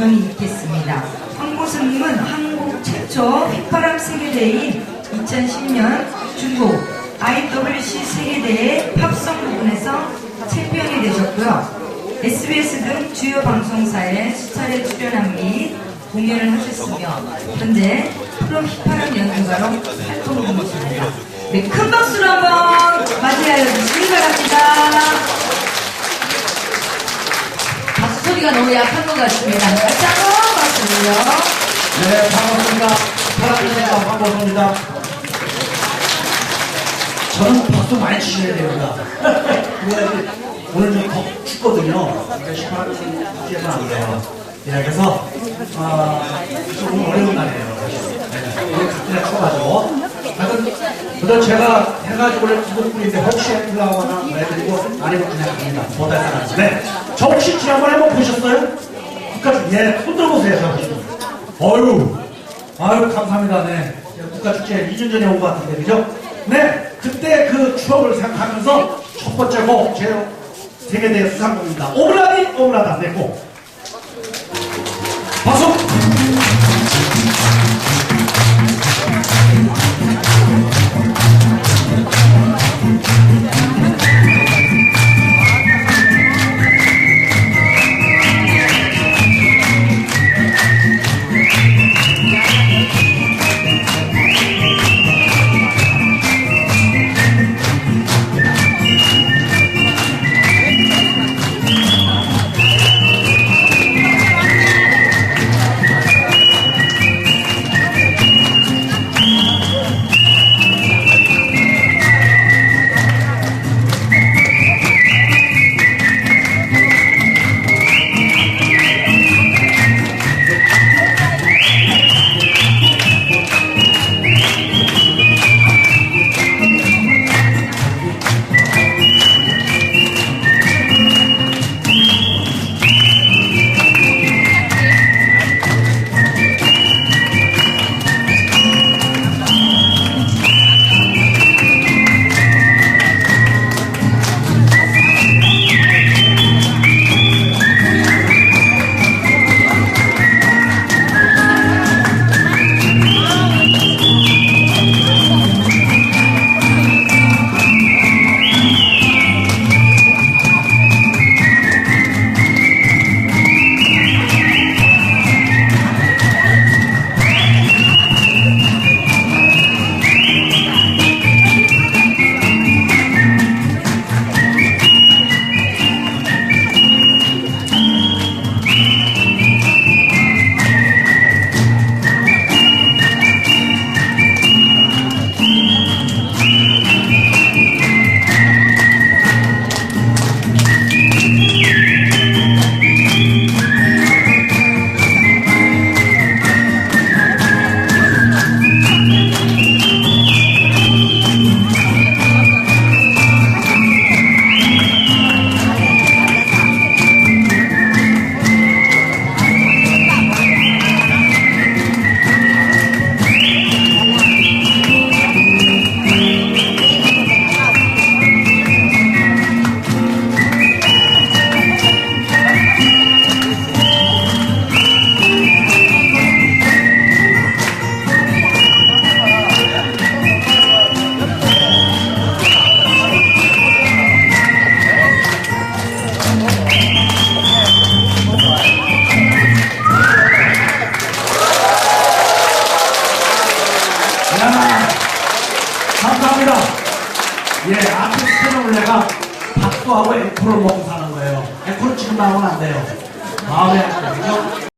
공연이 있겠습니다. 황보승님은 한국 최초 휘파람 세계대회인 2010년 중국 IWC 세계대회 팝송 부분에서 챔피언이 되셨고요. SBS 등 주요 방송사에 수차례 출연한 및 공연을 하셨으며 현재 프로 휘파람 연주가로 활동 중이십니다. 네, 큰 박수로 한번 맞이하여 주시기 바랍니다. 소리가 너무 약한 것 같습니다. 한번 박수를요. 네, 반갑습니다. 사랑합니다. 반갑습니다. 저는 박수 많이 치셔야 됩니다. 오늘 좀더 춥거든요. 그러니까. 예, 그래서, 아, 조금 어려운 날이에요. 네, 오늘 가뜩이나 추워가지고. 그래도 제가 해가지고 원래 구독분인데 혹시 해주려거나 해드리고 아니면 그냥 갑니다. 못할 사람. 네. 저 혹시 지난번에 한번 보셨어요? 국가축제, 예, 손 들어보세요. 저. 어유 아유, 감사합니다. 네. 국가축제 2년 전에 온 것 같은데, 그죠? 네. 그때 그 추억을 생각하면서 첫 번째 곡, 제 세계대회 수상곡입니다. 오브라디, 오브라다. 네, 곡. 박수! 예, 아티스트는 내가 박수하고 앵콜을 먹고 사는 거예요. 앵콜 지금 나오면 안 돼요. 마음에 안 들죠?